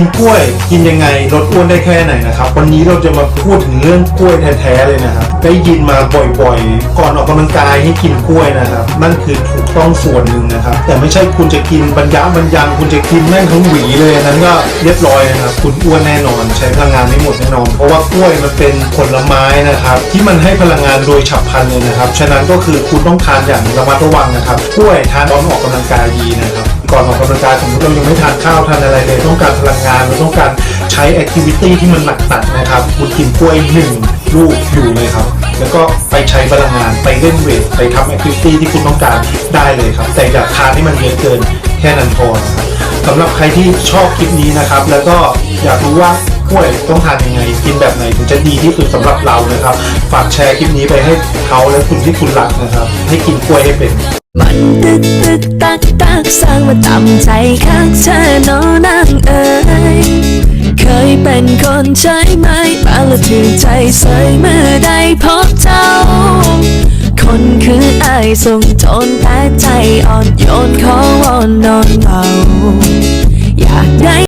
กินกล้วยกินยังไงลดอ้วนได้แค่ไหนนะครับ วันนี้เราจะมาพูดถึงเรื่องกล้วยแท้ๆเลยนะครับได้ยินมาบ่อยๆก่อนออกกำลังกายให้กินกล้วยนะครับ นั่นคือถูกต้องส่วนหนึ่งนะครับ แต่ไม่ใช่คุณจะกินบรรยะบรรยังคุณจะกินแม่งทั้งหวีเลยนั้นก็เรียบร้อยนะครับคุณอ้วนแน่นอน ใช้พลังงานไม่หมดแน่นอน เพราะว่ากล้วยมันเป็นผลไม้นะครับ ที่มันให้พลังงานโดยฉับพลันเลยนะครับ ฉะนั้นก็คือคุณต้องทานอย่างระมัดระวังนะครับกล้วยทานตอนออกกำลังกายดีนะครับก่อนออกกำลังกายสมมติเรายังไม่ทานข้าวทานอะไรเลย ต้องการพลังงานเราต้องการใช้แอคทิวิตี้ที่มันหนักตัดนะครับคุณกินกล้วยหนึ่งลูกอยู่เลยครับ แล้วก็ไปใช้พลังงานไปเล่นเวทไปทำแอคทิวิตี้ที่คุณต้องการได้เลยครับ แต่อย่าทานให้มันเยอะเกินแค่นั้นพอนะครับสำหรับใครที่ชอบคลิปนี้นะครับ แล้วก็อยากรู้ว่ากล้วยต้องทานยังไงกินแบบไหนถึงจะดีที่สุดสำหรับเรานะครับ ฝากแชร์คลิปนี้ไปให้เขาและคุณที่คุณรักนะครับ ให้กินกล้วยให้เป็น มันตึกตึกตักตักสร้างมาตำใจข้างเธอโนนางเอ๋ยเคยเป็นคนใช้ไหมมาและถือใจใส่เมื่อได้พบเจ้าคน ส่งทนแต่ใจอ่อนโยนขอวอนนอนเบาอยากได้